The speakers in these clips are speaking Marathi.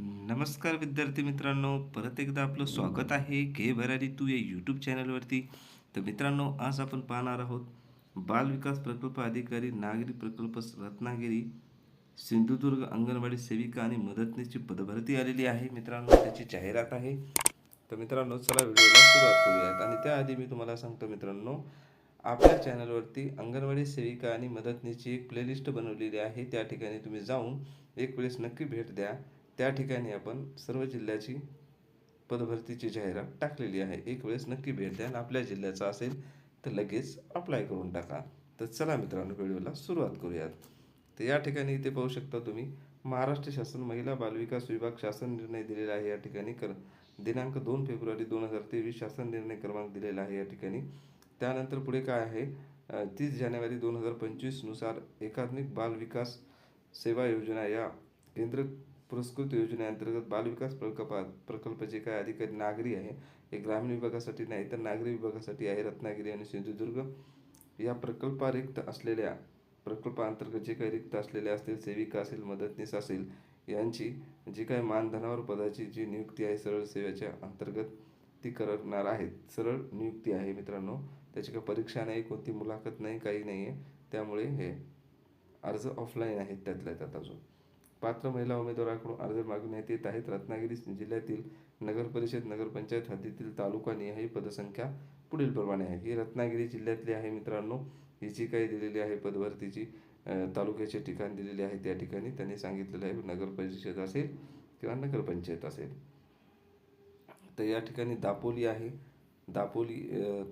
नमस्कार विद्यार्थी मित्रांनो परत एकदा आपलं स्वागत आहे घे भरारी तू या यूट्यूब चॅनलवरती तर मित्रांनो आज आपण पाहणार आहोत बालविकास प्रकल्प अधिकारी नागरी प्रकल्प रत्नागिरी सिंधुदुर्ग अंगणवाडी सेविका आणि मदतनीसची पदभरती आलेली आहे. मित्रांनो त्याची जाहिरात आहे. तर मित्रांनो चला व्हिडिओला सुरुवात करूयात. आणि त्याआधी मी तुम्हाला सांगतो मित्रांनो आपल्या चॅनलवरती अंगणवाडी सेविका आणि मदतनीची एक प्लेलिस्ट बनवलेली आहे. त्या ठिकाणी तुम्ही जाऊन एक वेळेस नक्की भेट द्या. त्या ठिकाणी आपण सर्व जिल्ह्याची पदभरतीची जाहिरात टाकलेली आहे. एक वेळेस नक्की भेट द्या आणि आपल्या जिल्ह्याचा असेल तर लगेच अप्लाय करून टाका. तर चला मित्रांनो व्हिडिओला सुरुवात करूयात. तर या ठिकाणी इथे पाहू शकता तुम्ही महाराष्ट्र शासन महिला बालविकास विभाग शासन निर्णय दिलेला आहे या ठिकाणी. कर दिनांक दोन फेब्रुवारी दोन हजार तेवीस शासन निर्णय क्रमांक दिलेला आहे या ठिकाणी. त्यानंतर पुढे काय आहे? तीस जानेवारी दोन हजार पंचवीसनुसार एकात्मिक बाल विकास सेवा योजना या केंद्र पुरस्कृत योजनेअंतर्गत बालविकास प्रकल्पात प्रकल्पाचे काय अधिकारी नागरी आहे. हे ग्रामीण विभागासाठी नाही तर नागरी विभागासाठी आहे रत्नागिरी आणि सिंधुदुर्ग. या प्रकल्पा रिक्त असलेल्या प्रकल्पाअंतर्गत जे काही रिक्त असलेले असतील सेविका असेल मदतनीस असेल यांची जी काही मानधनावर पदाची जी नियुक्ती आहे सरळ सेवेच्या अंतर्गत ती करणार आहेत. सरळ नियुक्ती आहे मित्रांनो. त्याची काही परीक्षा नाही कोणती मुलाखत नाही काही नाही आहे त्यामुळे हे अर्ज ऑफलाईन आहेत त्यातल्या त्यात अजून. पात्र महिला उमेदवाराकडून अर्ज मागवण्यात येत आहेत. रत्नागिरी जिल्ह्यातील नगर परिषद नगरपंचायत हद्दीतील तालुका निहाय पदसंख्या पुढील प्रमाणे आहे. ही रत्नागिरी जिल्ह्यातली आहे मित्रांनो. ही जी काही दिलेली आहे पदभरतीची तालुक्याचे ठिकाण दिलेले आहे त्या ठिकाणी. त्यांनी सांगितलेलं आहे नगर परिषद असेल किंवा नगरपंचायत असेल. तर या ठिकाणी दापोली आहे. दापोली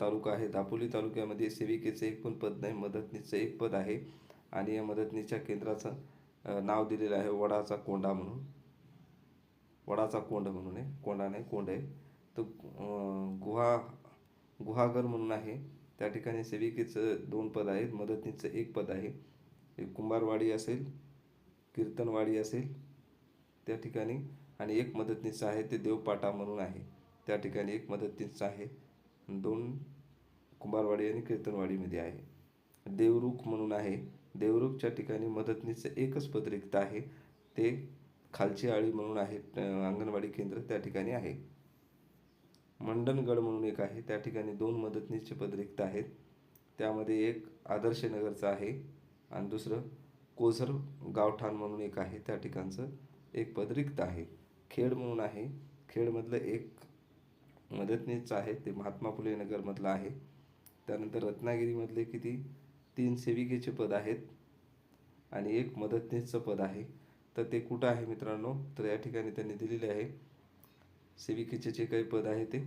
तालुका आहे. दापोली तालुक्यामध्ये सेविकेचं एक पण पद नाही मदतनीसचं एक पद आहे. आणि या मदतनीच्या केंद्राचं नाव दिलेलं आहे वडाचा कोंडा म्हणून. वडाचा कोंड म्हणून आहे. कोंडा नाही कोंड आहे. तो गुहा गुहागर म्हणून आहे. त्या ठिकाणी सेविकेचं दोन पद आहेत. मदतनीचं एक पद आहे. एक कुंभारवाडी असेल कीर्तनवाडी असेल त्या ठिकाणी. आणि एक मदतनीचं आहे ते देवपाटा म्हणून आहे. त्या ठिकाणी एक मदतनीचं आहे. दोन कुंभारवाडी आणि कीर्तनवाडीमध्ये आहे. देवरुख म्हणून आहे. देवरुखच्या ठिकाणी मदतनीसचं एकच पद रिक्त आहे. ते खालची आळी म्हणून आहे. अंगणवाडी केंद्र त्या ठिकाणी आहे. मंडणगड म्हणून एक आहे. त्या ठिकाणी दोन मदतनीसचे पद रिक्त आहेत. त्यामध्ये एक आदर्श नगरचं आहे आणि दुसरं कोझर गावठाण म्हणून एक आहे. त्या ठिकाणचं एक पद रिक्त आहे. खेड म्हणून आहे. खेडमधलं एक मदतनीसचं आहे. ते महात्मा फुले नगरमधलं आहे. त्यानंतर रत्नागिरीमधले किती? तीन सेविकेचे पद आहेत आणि एक मदतनीसचं पद आहे. तर ते कुठं आहे मित्रांनो? तर या ठिकाणी त्यांनी दिलेले आहे. सेविकेचे जे काही पद आहे ते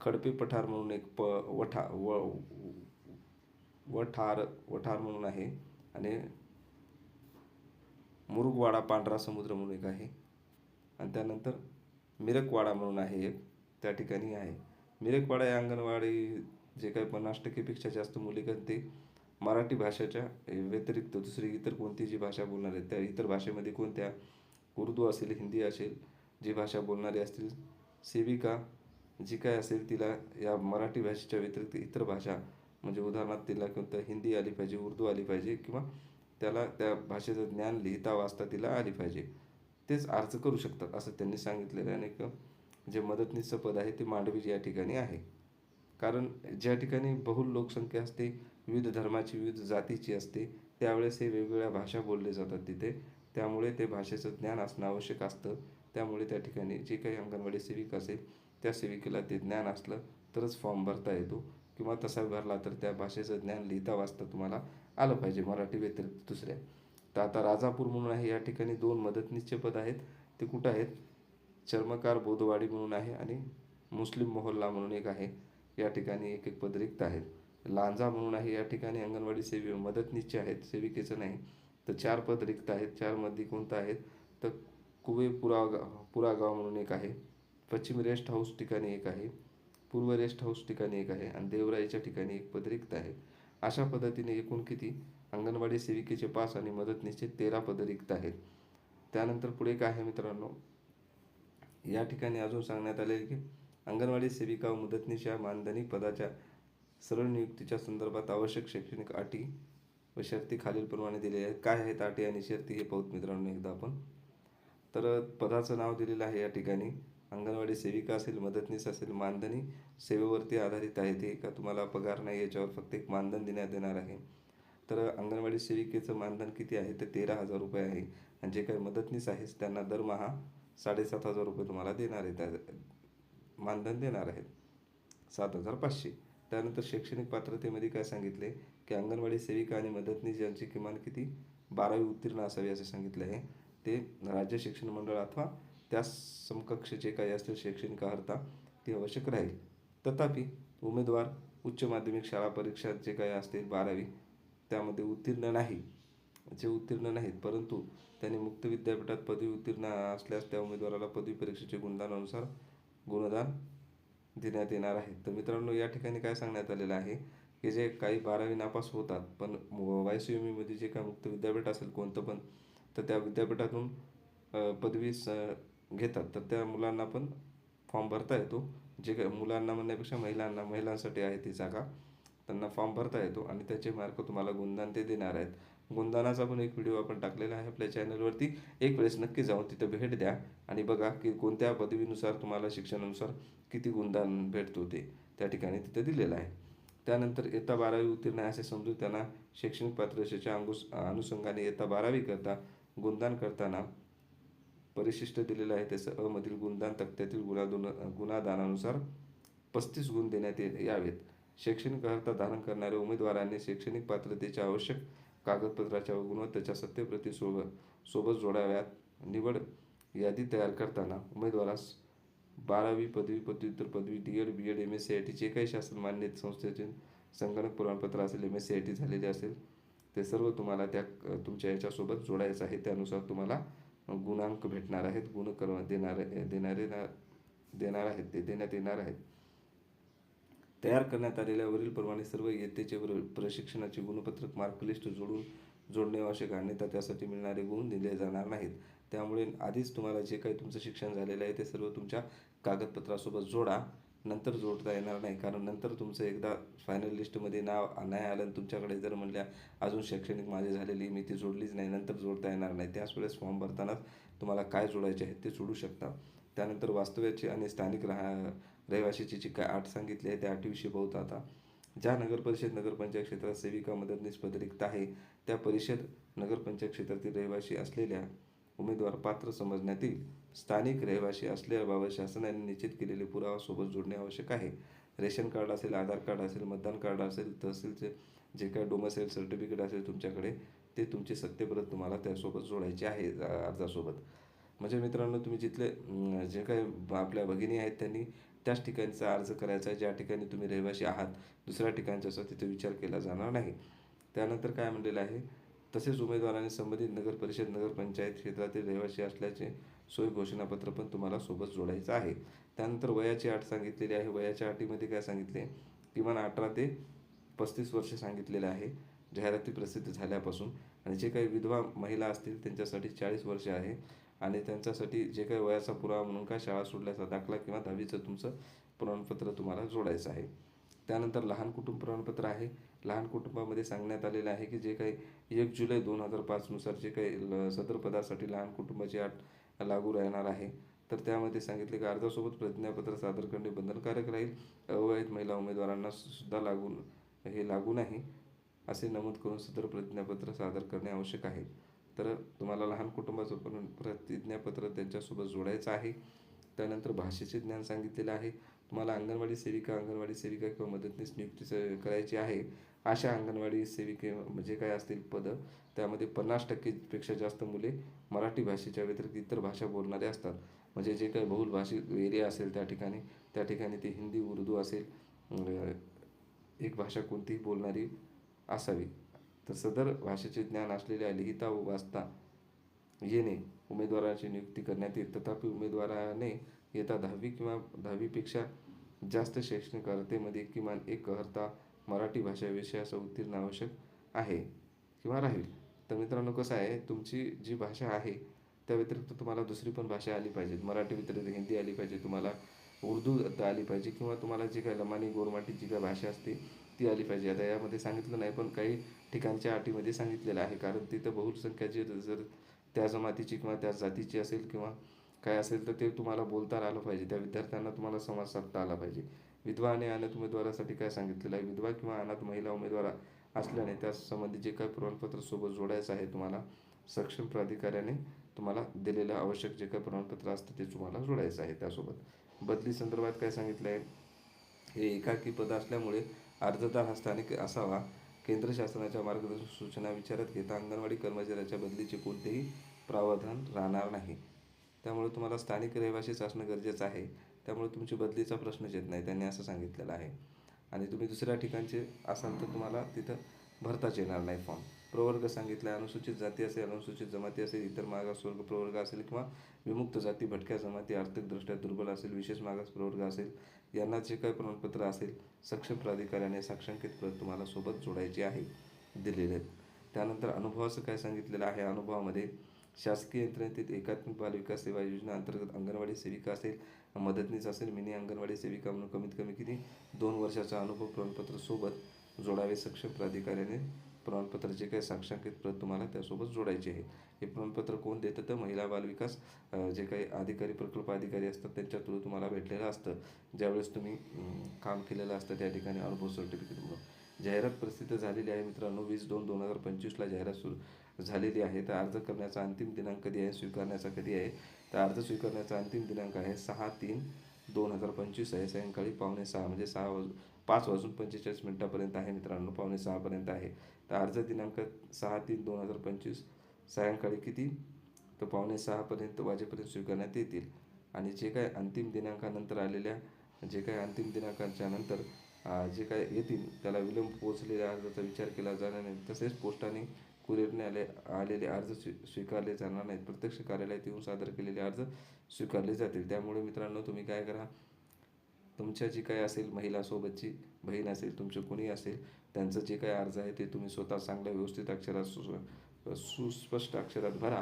खडपे पठार म्हणून एक प वठा व वठार वठार म्हणून आहे आणि मुरुगवाडा पांढरा समुद्र म्हणून एक आहे. आणि त्यानंतर मिरकवाडा म्हणून आहे एक त्या ठिकाणी आहे. मिरकवाडा या अंगणवाडी जे काही पन्नास टक्केपेक्षा जास्त मुली ते मराठी भाषेच्या व्यतिरिक्त दुसरी इतर कोणती जी भाषा बोलणार आहेत त्या इतर भाषेमध्ये कोणत्या उर्दू असेल हिंदी असेल जी भाषा बोलणारी असतील सेविका जी काय असेल तिला या मराठी भाषेच्या व्यतिरिक्त इतर भाषा म्हणजे उदाहरणार्थ तिला कोणतं हिंदी आली पाहिजे उर्दू आली पाहिजे किंवा त्याला त्या भाषेचं ज्ञान लिहिता वाचता तिला आली पाहिजे तेच अर्ज करू शकतात असं त्यांनी सांगितलेलं आहे. आणि जे मदतनीसचं पद आहे ते मांडवी या ठिकाणी आहे. कारण ज्या ठिकाणी बहुल लोकसंख्या असते विविध धर्माची विविध जातीची असते. त्यावेळेस हे वेगवेगळ्या भाषा बोलले जातात तिथे. त्यामुळे ते भाषेचं ज्ञान असणं आवश्यक असतं. त्यामुळे त्या ठिकाणी जे काही अंगणवाडी सेविका असेल त्या सेविकेला ते ज्ञान असलं तरच फॉर्म भरता येतो. किंवा तसा भरला तर त्या भाषेचं ज्ञान लिहिता वाचता तुम्हाला आलं पाहिजे मराठी व्यतिरिक्त दुसऱ्या. तर आता राजापूर म्हणून आहे या ठिकाणी दोन मदतनीसचे पद आहेत. ते कुठं आहेत? चर्मकार बोधवाडी म्हणून आहे आणि मुस्लिम मोहल्ला म्हणून एक आहे. या ठिकाणी एक एक पद रिक्त आहेत. लांजा म्हणून आहे या ठिकाणी अंगणवाडी सेवी मदतनीसचे आहेत सेविकेचं नाही. तर चार पद रिक्त आहेत चारमध्ये कोणतं आहेत? तर कुवे पुरागा पुरागाव म्हणून एक आहे. पश्चिम रेस्ट हाऊस ठिकाणी एक आहे. पूर्व रेस्ट हाऊस ठिकाणी एक आहे. आणि देवराईच्या ठिकाणी एक पद रिक्त आहे. अशा पद्धतीने एकूण किती? अंगणवाडी सेविकेचे पाच आणि मदतनीसचे तेरा पद रिक्त आहेत. त्यानंतर पुढे काय आहे मित्रांनो. या ठिकाणी अजून सांगण्यात आले की अंगणवाडी सेविका व मदतनीस या मानधनी पदाच्या सरळ नियुक्तीच्या संदर्भात आवश्यक शैक्षणिक अटी व शर्ती खालीलप्रमाणे दिलेल्या आहेत. काय आहेत अटी आणि शर्ती हे पाहूत मित्रांनो एकदा आपण. तर पदाचं नाव दिलेलं आहे या ठिकाणी. अंगणवाडी सेविका असेल मदतनीस असेल मानधनी सेवेवरती आधारित आहे ते. का तुम्हाला पगार नाही याच्यावर फक्त एक मानधन देण्यात येणार आहे. तर अंगणवाडी सेविकेचं मानधन किती आहे? ते तेरा हजार रुपये आहे. आणि जे काही मदतनीस आहेस त्यांना दरमहा साडेसात हजार रुपये तुम्हाला देणार आहेत. त्या मानधन देणार आहेत. सात हजार पाचशे. त्यानंतर शैक्षणिक पात्रतेमध्ये काय सांगितले? की अंगणवाडी सेविका आणि मदतनीस यांची किमान किती? बारावी उत्तीर्ण असावी असे सांगितले आहे. ते राज्य शिक्षण मंडळ अथवा त्या समकक्ष जे काही असतील शैक्षणिक अर्हता ती आवश्यक राहील. तथापि उमेदवार उच्च माध्यमिक शाळा परीक्षा जे काही असतील बारावी त्यामध्ये उत्तीर्ण नाही. जे उत्तीर्ण नाहीत परंतु त्यांनी मुक्त विद्यापीठात पदवी उत्तीर्ण असल्यास त्या उमेदवाराला पदवी परीक्षेचे गुणदानानुसार गुणदान देण्यात येणार आहे. तर मित्रांनो या ठिकाणी काय सांगण्यात आलेलं आहे की जे काही बारावी नापास होतात पण वाय सी एम ईमध्ये जे काय मुक्त विद्यापीठ असेल कोणतं पण तर त्या विद्यापीठातून पदवी स घेतात. तर त्या मुलांना पण फॉर्म भरता येतो. जे काय मुलांना म्हणण्यापेक्षा महिलांना महिलांसाठी आहे ती जागा. त्यांना फॉर्म भरता येतो आणि त्याचे मार्क तुम्हाला गुणदान ते देणार आहेत. गुणदानाचा पण एक व्हिडिओ आपण टाकलेला आहे आपल्या चॅनलवरती एक वेळेस नक्की जाऊन तिथं भेट द्या आणि बघा की कोणत्या पदवीनुसार तुम्हाला शिक्षणानुसार किती गुणदान भेटतो ते त्या ठिकाणी तिथं दिलेलं आहे. त्यानंतर इयत्ता बारावी उत्तीर्ण आहे असे समजून त्यांना शैक्षणिक पात्रतेच्या अंगुस अनुषंगाने इयत्ता बारावी करता गुणदान करताना परिशिष्ट दिलेलं आहे. त्याचं अमधील गुणदान तक्त्यातील गुणादुन गुणादानानुसार पस्तीस गुण देण्यात यावेत. शैक्षणिक अर्हता धारण करणाऱ्या उमेदवारांनी शैक्षणिक पात्रतेच्या आवश्यक कागदपत्राच्या व गुणवत्तेच्या सत्यप्रती सोबत सोबत जोडाव्यात. निवड यादी तयार करताना उमेदवारास बारावी पदवी पदव्युत्तर पदवी D Ed B Ed M S C I T जे काही शासन मान्य संस्थेचे संगणक प्रमाणपत्र असेल M S C I T झालेले असेल ते सर्व तुम्हाला त्या तुमच्या याच्यासोबत जोडायचं आहे. त्यानुसार तुम्हाला गुणांक भेटणार आहेत गुण कर देणारे देणारे ना- देणार आहेत ते देण्यात येणार आहेत. तयार करण्यात आलेल्या वरील प्रमाणे सर्व इयत्तेचे प्रशिक्षणाचे गुणपत्रक मार्कलिस्ट जोडून जोडणे आवश्यक अन्यथा त्यासाठी मिळणारे गुण दिले जाणार नाहीत. त्यामुळे आधीच तुम्हाला जे काही तुमचं शिक्षण झालेलं आहे ते सर्व तुमच्या कागदपत्रासोबत जोडा. नंतर जोडता येणार नाही. कारण नंतर तुमचं एकदा फायनल लिस्टमध्ये नाव नाही आलं तुमच्याकडे जर म्हणल्या अजून शैक्षणिक माझी झालेली मी ती जोडलीच नाही. नंतर जोडता येणार नाही. त्याच वेळेस फॉर्म भरतानाच तुम्हाला काय जोडायचे आहे ते जोडू शकता. त्यानंतर वास्तव्याची आणि स्थानिक राहा रहिवाशीची जी काय आठ सांगितली आहे त्या आठविषयी बहुत आता. ज्या नगरपरिषद नगरपंचायत क्षेत्रात सेविका मदतनीस पद रिक्त आहे त्या परिषद नगरपंचायत क्षेत्रातील रहिवाशी असलेल्या उमेदवार पात्र समजण्यात येईल स्थानिक रहिवाशी असल्याबाबत शासनाने निश्चित केलेले पुरावा सोबत जोडणे आवश्यक आहे. रेशन कार्ड असेल आधार कार्ड असेल मतदान कार्ड असेल तहसीलचे जे काय डोमसेल सर्टिफिकेट असेल तुमच्याकडे ते तुमचे सत्यप्रत तुम्हाला त्यासोबत जोडायचे आहे अर्जासोबत. म्हणजे मित्रांनो तुम्ही जिथले जे काही आपल्या भगिनी आहेत त्यांनी त्याच ठिकाणचा अर्ज करायचा आहे. ज्या ठिकाणी तुम्ही रहिवासी आहात दुसऱ्या ठिकाणचा असं तिथे विचार केला जाणार नाही. त्यानंतर काय म्हणलेलं आहे? तसेच उमेदवारांनी संबंधित नगर परिषद नगरपंचायत क्षेत्रातील रहिवासी असल्याचे सोय घोषणापत्र पण तुम्हाला सोबत जोडायचं आहे. त्यानंतर वयाची अट सांगितलेली आहे. वयाच्या अटीमध्ये काय सांगितले? किमान अठरा ते पस्तीस वर्ष सांगितलेलं आहे. जाहिराती प्रसिद्ध झाल्यापासून. आणि जे काही विधवा महिला असतील त्यांच्यासाठी चाळीस वर्ष आहे. आणि त्यांच्यासाठी जे काही वयाचा पुरावा म्हणून काय शाळा सोडल्याचा दाखला किंवा दहावीचं तुमचं प्रमाणपत्र तुम्हाला जोडायचं आहे. त्यानंतर लहान कुटुंब प्रमाणपत्र आहे. लहान कुटुंबामध्ये सांगण्यात आलेलं आहे की जे काही एक जुलै दोन हजार पाचनुसार जे काही ल- सदर पदासाठी लहान कुटुंबाची अट लागू राहणार आहे. तर त्यामध्ये सांगितले की अर्जासोबत प्रतिज्ञापत्र सादर करणे बंधनकारक राहील. अवयत महिला उमेदवारांना सुद्धा लागू हे लागू नाही. असे नमूद करून सदर प्रतिज्ञापत्र सादर करणे आवश्यक आहे. तर तुम्हाला लहान कुटुंबाचं पण प्रतिज्ञापत्र त्यांच्यासोबत जोडायचं आहे. त्यानंतर भाषेचे ज्ञान सांगितलेलं आहे. तुम्हाला अंगणवाडी सेविका अंगणवाडी सेविका किंवा मदतनीस नियुक्ती करायची आहे. अशा अंगणवाडी सेविके म्हणजे काय असतील पदं? त्यामध्ये पन्नास टक्केपेक्षा जास्त मुले मराठी भाषेच्या व्यतिरिक्त इतर भाषा बोलणारे असतात. म्हणजे जे काही बहुलभाषिक एरिया असेल त्या ठिकाणी त्या ठिकाणी ते हिंदी उर्दू असेल एक भाषा कोणतीही बोलणारी असावी. तर सदर भाषेचे ज्ञान असलेल्या लिहिता व वाचता येणे उमेदवाराची नियुक्ती करण्यात येईल. तथापि उमेदवाराने येता दहावी किंवा दहावीपेक्षा जास्त शैक्षणिक अर्हतेमध्ये किमान एक अर्हता मराठी भाषा विषयाचा उत्तीर्ण आवश्यक आहे किंवा राहील. तर मित्रांनो कसं आहे तुमची जी भाषा आहे त्या व्यतिरिक्त तुम्हाला दुसरी पण भाषा आली पाहिजे. मराठी व्यतिरिक्त हिंदी आली पाहिजे तुम्हाला उर्दू आली पाहिजे किंवा तुम्हाला जी काय लमानी गोरमाटी जी काय भाषा असते ती आली पाहिजे. आता यामध्ये सांगितलं नाही पण काही ठिकाणच्या अटीमध्ये सांगितलेलं आहे. कारण तिथं बहुसंख्याचे जर त्या जमातीची किंवा त्या जातीची असेल किंवा काय असेल तर ते तुम्हाला बोलता आलं पाहिजे. त्या विद्यार्थ्यांना तुम्हाला संवाद साधता आला पाहिजे. विधवा आणि अनाथ उमेदवारासाठी काय सांगितलेलं आहे? विधवा किंवा अनाथ महिला उमेदवार असल्याने त्या संबंधी जे काही प्रमाणपत्र सोबत जोडायचं आहे तुम्हाला सक्षम प्राधिकाऱ्याने तुम्हाला दिलेलं आवश्यक जे काही प्रमाणपत्र असतं ते तुम्हाला जोडायचं आहे त्यासोबत. बदली संदर्भात काय सांगितलं आहे हे एकाकी पद असल्यामुळे अर्जदार हा स्थानिक असावा. केंद्र शासनाच्या मार्गदर्शक सूचना विचारात घेता अंगणवाडी कर्मचाऱ्याच्या बदलीचे कोणतेही प्रावधान राहणार नाही. त्यामुळे तुम्हाला स्थानिक रहिवासीच असणं गरजेचं आहे. त्यामुळे तुमची बदलीचा प्रश्नच येत नाही त्यांनी असं सांगितलेलं आहे. आणि तुम्ही दुसऱ्या ठिकाणचे असाल तर तुम्हाला तिथं भरताच येणार नाही फॉर्म प्रवर्ग सांगितला आहे अनुसूचित जाती असेल अनुसूचित जमाती असेल इतर मागासवर्ग प्रवर्ग असेल किंवा विमुक्त जाती भटक्या जमाती आर्थिकदृष्ट्या दुर्बल असेल विशेष मागास प्रवर्ग असेल यांना जे काही प्रमाणपत्र असेल सक्षम प्राधिकाऱ्याने साक्षांकित प्रत तुम्हाला सोबत जोडायची आहे दिलेले आहेत. त्यानंतर अनुभवाचं काय सांगितलेलं आहे? अनुभवामध्ये शासकीय यंत्रणेतील एकात्मिक बालविकास सेवा योजना अंतर्गत अंगणवाडी सेविका असेल मदतनीस असेल मिनी अंगणवाडी सेविका म्हणून कमीत कमी किती? दोन वर्षाचा अनुभव प्रमाणपत्र सोबत जोडावे सक्षम प्राधिकाऱ्याने प्रमाणपत्र जे काही साक्षांकित प्रत तुम्हाला त्यासोबत जोडायचे आहे. हे प्रमाणपत्र कोण देतं तर महिला बालविकास जे काही अधिकारी प्रकल्प अधिकारी असतात त्यांच्या थ्रू तुम्हाला भेटलेलं असतं. ज्यावेळेस तुम्ही काम केलेलं असतं त्या ठिकाणी अनुभव सर्टिफिकेट म्हणून. जाहिरात प्रसिद्ध झालेली आहे मित्रांनो वीस दोन दोन हजार पंचवीसला जाहिरात सुरू झालेली आहे. तर अर्ज करण्याचा अंतिम दिनांक कधी आहे? स्वीकारण्याचा कधी आहे? तर अर्ज स्वीकारण्याचा अंतिम दिनांक आहे सहा तीन दोन हजार पंचवीस आहे. सायंकाळी पावणे सहा म्हणजे सहा वाजून पाच वाजून पंचेचाळीस मिनटापर्यंत आहे मित्रांनो पावणे सहापर्यंत आहे. तर अर्ज दिनांक सहा तीन दोन हजार पंचवीस सायंकाळी किती? तर पावणे सहापर्यंत वाजेपर्यंत स्वीकारण्यात येतील. आणि जे काय अंतिम दिनांकानंतर आलेल्या जे काय अंतिम दिनांकाच्या नंतर जे काय येतील त्याला विलंब पोहोचलेल्या अर्जाचा विचार केला जाणार नाही. तसेच पोस्टाने कुरिअरने आले आलेले अर्ज स्वी स्वीकारले जाणार नाहीत. प्रत्यक्ष कार्यालयात येऊन सादर केलेले अर्ज स्वीकारले जातील. त्यामुळे मित्रांनो तुम्ही काय करा? तुमच्या जी काही असेल महिलासोबतची बहीण असेल तुमचे कोणी असेल त्यांचं जे काही अर्ज आहे ते तुम्ही स्वतः चांगल्या व्यवस्थित अक्षरात सु सुस्पष्ट अक्षरात भरा.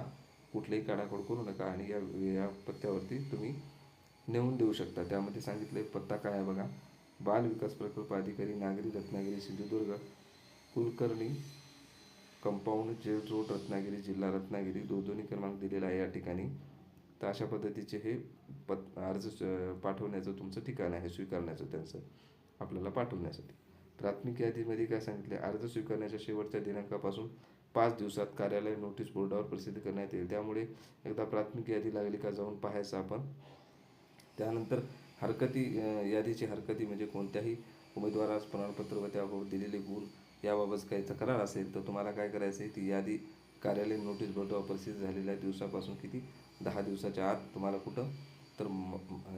कुठलेही काढाकोड करू नका आणि या या पत्त्यावरती तुम्ही नेऊन देऊ शकता. त्यामध्ये सांगितलं पत्ता काय आहे बघा. बाल विकास प्रकल्प अधिकारी नागरी Ratnagiri Sindhudurg Kulkarni compound jail road Ratnagiri जिल्हा रत्नागिरी. दोन्ही क्रमांक दिलेला आहे या ठिकाणी. तर अशा पद्धतीचे हे पत अर्ज पाठवण्याचं तुमचं ठिकाण आहे स्वीकारण्याचं त्यांचं आपल्याला पाठवण्यासाठी. प्राथमिक यादीमध्ये काय सांगितले? अर्ज स्वीकारण्याच्या शेवटच्या दिनांकापासून पाच दिवसात कार्यालय नोटीस बोर्डावर प्रसिद्ध करण्यात येईल. त्यामुळे एकदा प्राथमिक यादी लागली का जाऊन पाहायचं आपण. त्यानंतर हरकती यादीची हरकती म्हणजे कोणत्याही उमेदवारास प्रमाणपत्र व त्याबाबत दिलेले गुण याबाबत काही तक्रार असेल तर तुम्हाला काय करायचं आहे ती यादी कार्यालय नोटीस बोर्डावर प्रसिद्ध झालेल्या दिवसापासून किती दहा दिवसाच्या आत तुम्हाला कुठं? तर म-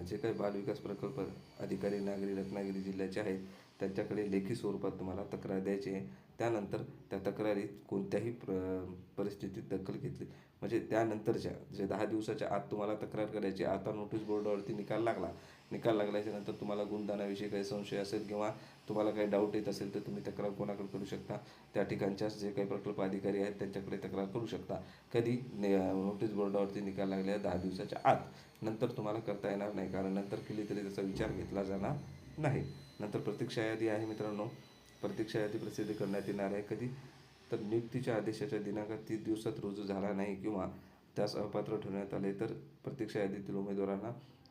जे काही बालविकास प्रकल्प अधिकारी नागरी रत्नागिरी जिल्ह्याचे आहेत त्यांच्याकडे लेखी स्वरूपात तुम्हाला तक्रार द्यायची आहे. त्यानंतर त्या तक्रारीत कोणत्याही प्र परिस्थितीत दखल घेतली. म्हणजे त्यानंतरच्या जे दहा दिवसाच्या आत तुम्हाला तक्रार करायची आता नोटीस बोर्डावरती निकाल लागला. निकाल लागल्याच्या नंतर तुम्हाला गुणदानाविषयी काही संशय असेल किंवा तुम्हाला काही डाऊट येत असेल तर तुम्ही तक्रार कोणाकडे करू शकता? त्या ठिकाणच्या जे काही प्रकल्प अधिकारी आहेत त्यांच्याकडे तक्रार करू शकता. कधी नोटीस बोर्डावरती निकाल लागल्या दहा दिवसाच्या आत. नंतर तुम्हाला करता येणार नाही कारण नंतर केली तरी त्याचा विचार घेतला जाणार नाही. नंतर प्रतीक्षा यादी आहे मित्रांनो. प्रतीक्षा यादी प्रसिद्ध करण्यात येणार आहे. कधी? तर नियुक्तीच्या आदेशाच्या दिनांकात तीस दिवसात रुजू झाला नाही किंवा त्यास अपात्र ठेवण्यात आले तर प्रतीक्षा यादीतील उमेदवारांना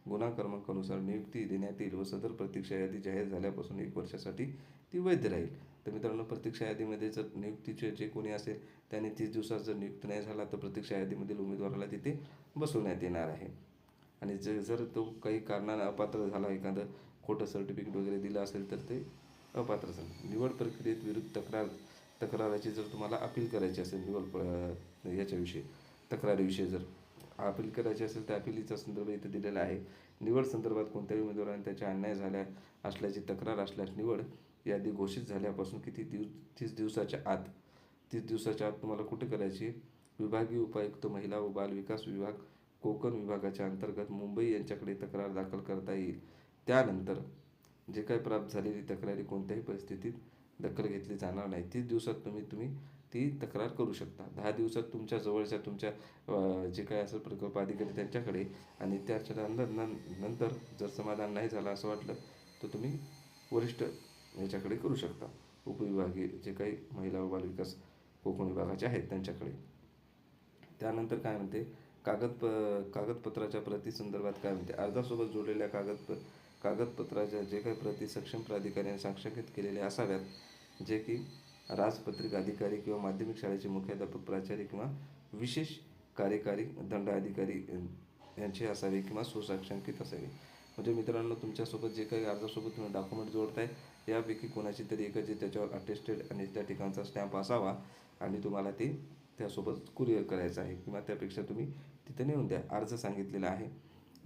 गुन्हा क्रमांकानुसार नियुक्ती देण्यात येईल व सदर प्रतीक्षा यादी जाहीर झाल्यापासून एक वर्षासाठी ती वैध राहील. तर मित्रांनो प्रतीक्षा यादीमध्ये जर नियुक्तीचे जे कोणी असेल त्याने तीस दिवसात जर नियुक्त नाही झाला तर प्रतीक्षा यादीमधील उमेदवाराला तिथे बसवण्यात येणार आहे. आणि जे जर तो काही कारणानं अपात्र झाला एखादं खोटं सर्टिफिकेट वगैरे दिलं असेल तर ते अपात्र झालं. निवड प्रक्रियेत विरुद्ध तक्रार तक्राराची जर तुम्हाला अपील करायची असेल निवड याच्याविषयी तक्रारीविषयी जर अपील करायची असेल तर अपिलीचा संदर्भ इथे दिलेला आहे. निवड संदर्भात कोणत्याही उमेदवाराने त्याच्या अन्याय झाल्या असल्याची तक्रार असल्यास निवड यादी घोषित झाल्यापासून किती दिवस तीस दिवसाच्या आत तीस दिवसाच्या आत तुम्हाला कुठे करायची? विभागीय उपायुक्त महिला व बाल विकास विभाग कोकण विभागाच्या अंतर्गत मुंबई यांच्याकडे तक्रार दाखल करता येईल. त्यानंतर जे काही प्राप्त झालेली तक्रारी कोणत्याही परिस्थितीत दखल घेतली जाणार नाही. तीस दिवसात तुम्ही तुम्ही ती तक्रार करू शकता. दहा दिवसात तुमच्या जवळच्या तुमच्या जे काय असेल प्रकल्प अधिकारी त्यांच्याकडे आणि त्याच्या नंतर नंतर जर समाधान नाही झालं असं वाटलं तर तुम्ही वरिष्ठ याच्याकडे करू शकता. उपविभागीय जे काही महिला व बालविकास कोकण विभागाचे आहेत त्यांच्याकडे. त्यानंतर काय म्हणते कागद प कागदपत्राच्या प्रती संदर्भात काय म्हणते अर्जासोबत जोडलेल्या कागद कागदपत्राच्या जे काही प्रती सक्षम प्राधिकाऱ्याने साक्षांकित केलेल्या असाव्यात जे की राजपत्रिका अधिकारी किंवा माध्यमिक शाळेचे मुख्याध्यापक प्राचार्य किंवा विशेष कार्यकारी दंड अधिकारी यांचे असावे किंवा सुसाक्षांकित असावे. म्हणजे मित्रांनो तुमच्यासोबत जे काही अर्जासोबत तुम्ही डॉक्युमेंट जोडताय यापैकी कोणाची तरी एकाची त्याच्यावर अटेस्टेड आणि त्या ठिकाणचा स्टॅम्प असावा आणि तुम्हाला ते त्यासोबत कुरिअर करायचं आहे किंवा त्यापेक्षा तुम्ही तिथे नेऊन द्या. अर्ज सांगितलेला आहे.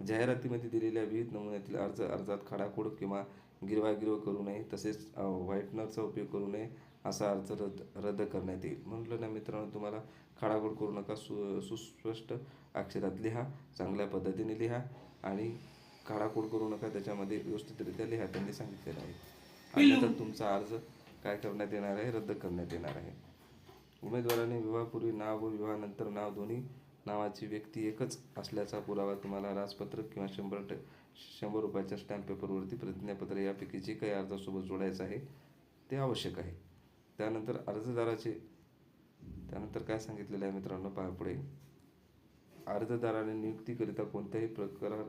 जाहिरातीमध्ये दिलेल्या विविध नमुन्यातील अर्ज अर्जात खाडाखोड किंवा गिरवागिरव करू नये तसेच व्हाईटनरचा उपयोग करू नये असा अर्ज रद्द रद्द करण्यात येईल. म्हटलं ना मित्रांनो तुम्हाला खाडाखोड करू नका. सु सुस्पष्ट अक्षरात लिहा चांगल्या पद्धतीने लिहा आणि खाडाखोड करू नका. त्याच्यामध्ये व्यवस्थितरित्या लिहा त्यांनी सांगितलेलं आहे. अन्यथा तुमचा अर्ज काय करण्यात येणार आहे? रद्द करण्यात येणार आहे. उमेदवाराने विवाहापूर्वी नाव व विवाहानंतर नाव दोन्ही नावाची व्यक्ती एकच असल्याचा पुरावा तुम्हाला राजपत्रक किंवा शंभर ट शंभर रुपयाच्या स्टॅम्प पेपरवरती प्रतिज्ञापत्र यापैकी जे काही अर्जासोबत जोडायचं आहे ते आवश्यक आहे. त्यानंतर अर्जदाराचे त्यानंतर काय सांगितलेलं आहे मित्रांनो पहा पुढे. अर्जदाराने नियुक्तीकरिता कोणत्याही प्रकार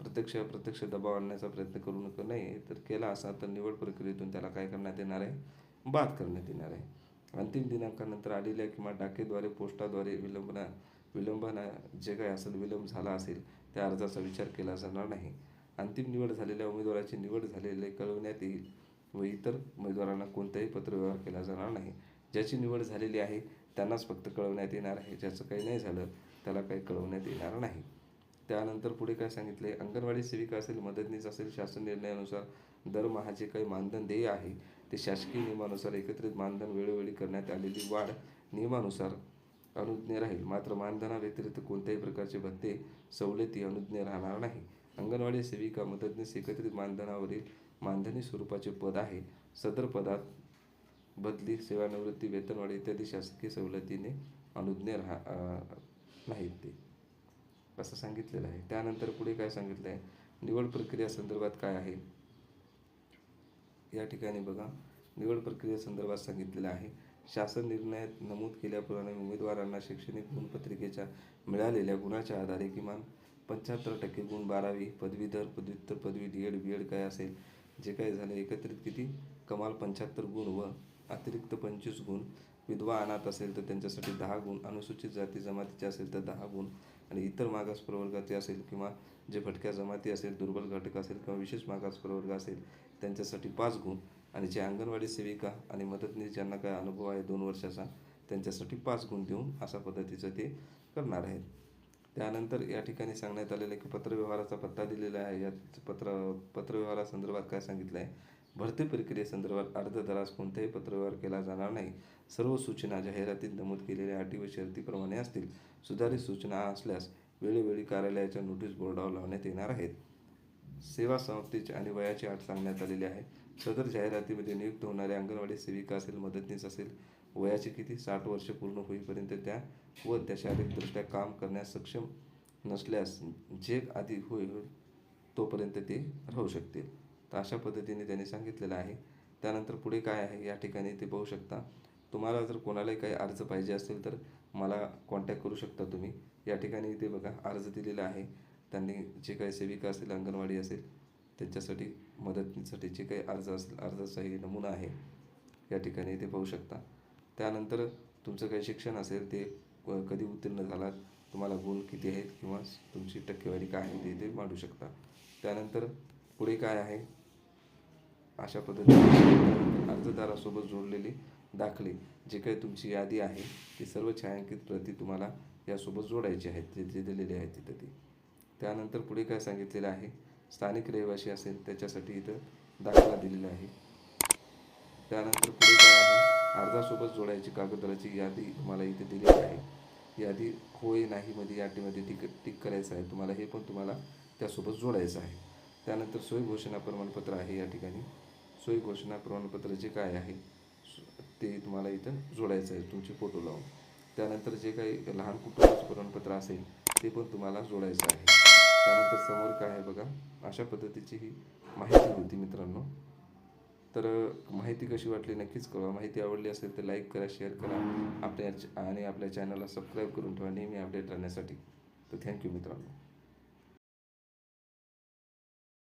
प्रत्यक्ष अप्रत्यक्ष दबाव आणण्याचा प्रयत्न करू नका. नाही तर केला असा तर निवड प्रक्रियेतून त्याला काय करण्यात येणार आहे? बाद करण्यात येणार आहे. अंतिम दिनांकानंतर आलेल्या किंवा डाकेद्वारे पोस्टाद्वारे विलंबना विलंबना जे काही असेल विलंब झाला असेल त्या अर्जाचा विचार केला जाणार नाही. अंतिम निवड झालेल्या उमेदवाराची निवड झालेले कळवण्यात येईल. व इतर उमेदवारांना कोणताही पत्रव्यवहार केला जाणार नाही. ज्याची निवड झालेली आहे त्यांनाच फक्त कळवण्यात येणार आहे. ज्याचं काही नाही झालं त्याला काही कळवण्यात येणार नाही. त्यानंतर पुढे काय सांगितले अंगणवाडी सेविका असेल मदतनीस असेल शासन निर्णयानुसार दरमहा जे काही मानधन देय आहे ते शासकीय नियमानुसार एकत्रित मानधन वेळोवेळी करण्यात आलेली वाढ नियमानुसार अनुज्ञ राहील. मात्र मानधनाव्यतिरिक्त कोणत्याही प्रकारचे भत्ते सवलती अनुज्ञ राहणार नाही. अंगणवाडी सेविका मदतनीस एकत्रित मानधनावरील मानधनी स्वरूपाचे पद आहे. सदर पदात बदली सेवानिवृत्ती वेतनवाढ इत्यादी शासकीय सवलतीने अनुज्ञ राहा नाहीत ते. असं सांगितलेलं आहे. त्यानंतर पुढे काय सांगितलं आहे? निवड प्रक्रिया संदर्भात काय आहे? या ठिकाणी बघा. निवड प्रक्रियेसंदर्भात सांगितलेलं आहे. शासन निर्णयात नमूद केल्याप्रमाणे उमेदवारांना शैक्षणिक गुणपत्रिकेच्या मिळालेल्या गुणाच्या आधारे किमान पंच्याहत्तर टक्के गुण बारावी पदवीधर पदव्युत्तर पदवी डी एड बी एड काय असेल? जे काय झालं एकत्रित किती? कमाल पंच्याहत्तर गुण व अतिरिक्त पंचवीस गुण. विधवा अनाथ असेल तर त्यांच्यासाठी दहा गुण. अनुसूचित जाती जमातीचे असेल तर दहा गुण. आणि इतर मागास प्रवर्गाचे असेल किंवा जे भटक्या जमाती असेल दुर्बल घटक असेल किंवा विशेष मागास प्रवर्ग असेल त्यांच्यासाठी पाच गुण. आणि जे अंगणवाडी सेविका आणि मदतनीस ज्यांना काय अनुभव आहे दोन वर्षाचा त्यांच्यासाठी पाच गुण देऊन अशा पद्धतीचं ते करणार आहेत. त्यानंतर या ठिकाणी सांगण्यात आलेलं आहे की पत्रव्यवहाराचा पत्ता दिलेला आहे. या पत्र पत्रव्यवहारासंदर्भात काय सांगितलं आहे? भरती प्रक्रियेसंदर्भात अर्जदारास कोणताही पत्रव्यवहार केला जाणार नाही. सर्व सूचना जाहिरातीत नमूद केलेल्या अटी व शर्तीप्रमाणे असतील. सुधारित सूचना असल्यास वेळोवेळी कार्यालयाच्या नोटीस बोर्डावर लावण्यात येणार आहेत. सेवा समाप्तीची आणि वयाची अट सांगण्यात आलेली आहे. सदर जाहिरातीमध्ये नियुक्त होणाऱ्या अंगणवाडी सेविका असेल मदतनीस असेल वयाचे किती? साठ वर्ष पूर्ण होईपर्यंत त्या व त्या शारीरिकदृष्ट्या काम करण्यास सक्षम नसल्यास जे आधी होईल तोपर्यंत ते राहू शकतील. तर अशा पद्धतीने त्यांनी सांगितलेलं आहे. त्यानंतर पुढे काय आहे? या ठिकाणी ते पाहू शकता. तुम्हाला जर कोणालाही काही अर्ज पाहिजे असेल तर मला कॉन्टॅक्ट करू शकता तुम्ही. या ठिकाणी ते बघा अर्ज दिलेला आहे. त्यांनी जे काही सेविका असेल अंगणवाडी असेल त्यांच्यासाठी मदतीसाठी जे काही अर्ज असेल अर्जाचा हे नमुना आहे. या ठिकाणी इथे पाहू शकता. त्यानंतर तुमचं काही शिक्षण असेल ते कधी उत्तीर्ण झालात तुम्हाला गुण किती आहेत किंवा तुमची टक्केवारी काय आहे ते इथे मांडू शकता. त्यानंतर पुढे काय आहे? अशा पद्धतीने अर्जदारासोबत जोडलेले दाखले जे काही तुमची यादी आहे ती सर्व छायांकित प्रती तुम्हाला यासोबत जोडायची आहेत जे जे दिलेले आहेत तिथं ती. त्यानंतर पुढे काय सांगितलेलं आहे? स्थानिक रहिवासी असेल त्याच्यासाठी इथं दाखला दिलेला आहे. त्यानंतर पुढे काय आहे? अर्जासोबत जोडायची कागदपत्राची यादी तुम्हाला इथे दिलेली आहे. यादी होय नाही मध्ये या टीमध्ये टिक टिक करायचं आहे. तुम्हाला हे पण तुम्हाला त्यासोबत जोडायचं आहे. त्यानंतर सोय घोषणा प्रमाणपत्र आहे या ठिकाणी. सोय घोषणा प्रमाणपत्र जे काय आहे ते तुम्हाला इथं जोडायचं आहे तुमचे फोटो लावून. त्यानंतर जे काही लहान कुटुंबाचं प्रमाणपत्र असेल ते पण तुम्हाला जोडायचं आहे. त्यानंतर समोर काय आहे बघा अशा पद्धतीची ही माहिती होती मित्रांनो. तर माहिती कशी वाटली नक्कीच कळवा. माहिती आवडली असेल तर लाईक करा शेअर करा. आपल्या आणि आपल्या चॅनलला सबस्क्राईब करून ठेवा. नेहमी अपडेट राहण्यासाठी. तर थँक्यू मित्रांनो.